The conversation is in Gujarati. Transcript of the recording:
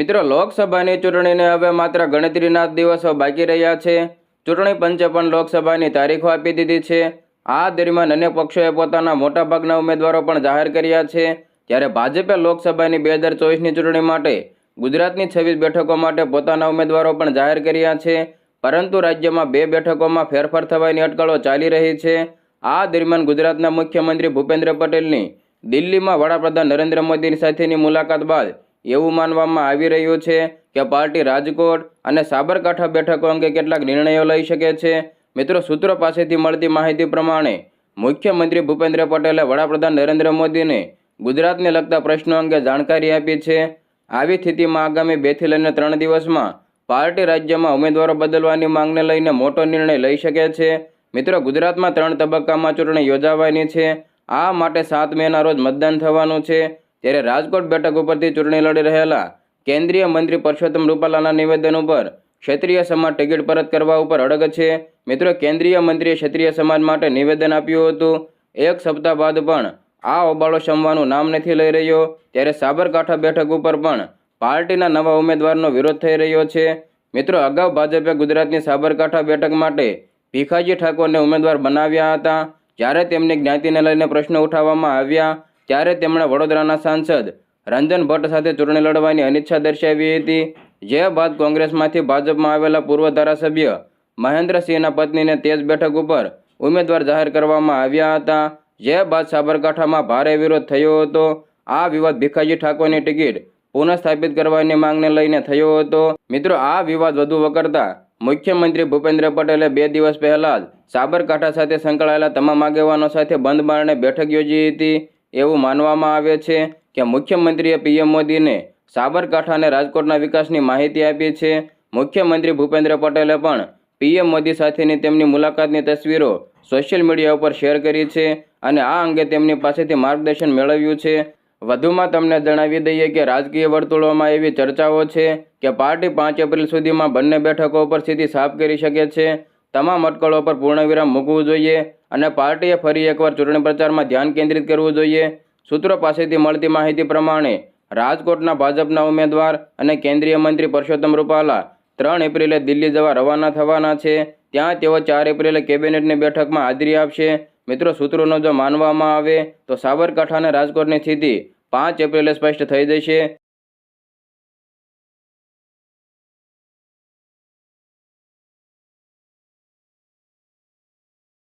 મિત્રો, લોકસભાની ચૂંટણીને હવે માત્ર ગણતરીના દિવસો બાકી રહ્યા છે. ચૂંટણી પંચે પણ લોકસભાની તારીખો આપી દીધી છે. આ દરમિયાન અન્ય પક્ષોએ પોતાના મોટાભાગના ઉમેદવારો પણ જાહેર કર્યા છે. ત્યારે ભાજપે લોકસભાની બે હજાર ચોવીસની ચૂંટણી માટે ગુજરાતની છવ્વીસ બેઠકો માટે પોતાના ઉમેદવારો પણ જાહેર કર્યા છે. પરંતુ રાજ્યમાં બે બેઠકોમાં ફેરફાર થવાની અટકળો ચાલી રહી છે. આ દરમિયાન ગુજરાતના મુખ્યમંત્રી ભૂપેન્દ્ર પટેલની દિલ્હીમાં વડાપ્રધાન નરેન્દ્ર મોદીની સાથેની મુલાકાત બાદ એવું માનવામાં આવી રહ્યું છે કે પાર્ટી રાજકોટ અને સાબરકાંઠા બેઠકો અંગે કેટલાક નિર્ણયો લઈ શકે છે. મિત્રો, સૂત્રો પાસેથી મળતી માહિતી પ્રમાણે મુખ્યમંત્રી ભૂપેન્દ્ર પટેલે વડાપ્રધાન નરેન્દ્ર મોદીને ગુજરાતને લગતા પ્રશ્નો અંગે જાણકારી આપી છે. આવી સ્થિતિમાં આગામી બેથી લઈને ત્રણ દિવસમાં પાર્ટી રાજ્યમાં ઉમેદવારો બદલવાની માંગને લઈને મોટો નિર્ણય લઈ શકે છે. મિત્રો, ગુજરાતમાં ત્રણ તબક્કામાં ચૂંટણી યોજાવાની છે. આ માટે સાત મેના રોજ મતદાન થવાનું છે. ત્યારે રાજકોટ બેઠક ઉપરથી ચૂંટણી લડી રહેલા કેન્દ્રીય મંત્રી પરસોત્તમ રૂપાલાના નિવેદન ઉપર ક્ષત્રિય સમાજ ટિકિટ પરત કરવા ઉપર અડગ છે. મિત્રો, કેન્દ્રીય મંત્રીએ ક્ષત્રિય સમાજ માટે નિવેદન આપ્યું હતું. એક સપ્તાહ બાદ પણ આ હોબાળો શમવાનું નામ નથી લઈ રહ્યો. ત્યારે સાબરકાંઠા બેઠક ઉપર પણ પાર્ટીના નવા ઉમેદવારનો વિરોધ થઈ રહ્યો છે. મિત્રો, અગાઉ ભાજપે ગુજરાતની સાબરકાંઠા બેઠક માટે ભીખાજી ઠાકોરને ઉમેદવાર બનાવ્યા હતા. જ્યારે તેમની જ્ઞાતિને લઈને પ્રશ્નો ઉઠાવવામાં આવ્યા. ત્યારે તેમણે વડોદરાના સાંસદ રંજન ભટ્ટ સાથે ચૂંટણી લડવાની અનિચ્છા દર્શાવી હતી. જે બાદ કોંગ્રેસમાંથી ભાજપમાં આવેલા પૂર્વ ધારાસભ્ય મહેન્દ્રસિંહના પત્નીને તેજ બેઠક ઉપર ઉમેદવાર જાહેર કરવામાં આવ્યા હતા. જે બાદ સાબરકાંઠામાં ભારે વિરોધ થયો હતો. આ વિવાદ ભીખાજી ઠાકોરની ટિકિટ પુનઃસ્થાપિત કરવાની માંગને લઈને થયો હતો. મિત્રો, આ વિવાદ વધુ વકરતા મુખ્યમંત્રી ભૂપેન્દ્ર પટેલે બે દિવસ પહેલા જ સાબરકાંઠા સાથે સંકળાયેલા તમામ આગેવાનો સાથે બંધ બારણે બેઠક યોજી હતી. એવું માનવામાં આવે છે કે મુખ્યમંત્રીએ પીએમ મોદીને સાબરકાંઠા અને રાજકોટના વિકાસની માહિતી આપી છે. મુખ્યમંત્રી ભૂપેન્દ્ર પટેલે પણ પીએમ મોદી સાથેની તેમની મુલાકાતની તસવીરો સોશિયલ મીડિયા ઉપર શેર કરી છે અને આ અંગે તેમની પાસેથી માર્ગદર્શન મેળવ્યું છે. વધુમાં તમને જણાવી દઈએ કે રાજકીય વર્તુળોમાં એવી ચર્ચાઓ છે કે પાર્ટી પાંચ એપ્રિલ સુધીમાં બંને બેઠકો પર સ્થિતિ સાફ કરી શકે છે. તમામ અટકળો પર પૂર્ણવિરામ મૂકવું જોઈએ અને પાર્ટીએ ફરી એકવાર ચૂંટણી પ્રચારમાં ધ્યાન કેન્દ્રિત કરવું જોઈએ. સૂત્રો પાસેથી મળતી માહિતી પ્રમાણે રાજકોટના ભાજપના ઉમેદવાર અને કેન્દ્રીય મંત્રી પરસોત્તમ રૂપાલા ત્રણ એપ્રિલે દિલ્હી જવા રવાના થવાના છે. ત્યાં તેઓ ચાર એપ્રિલે કેબિનેટની બેઠકમાં હાજરી આપશે. મિત્રો, સૂત્રોનો જો માનવામાં આવે તો સાબરકાંઠા અને રાજકોટની સ્થિતિ પાંચ એપ્રિલે સ્પષ્ટ થઈ જશે.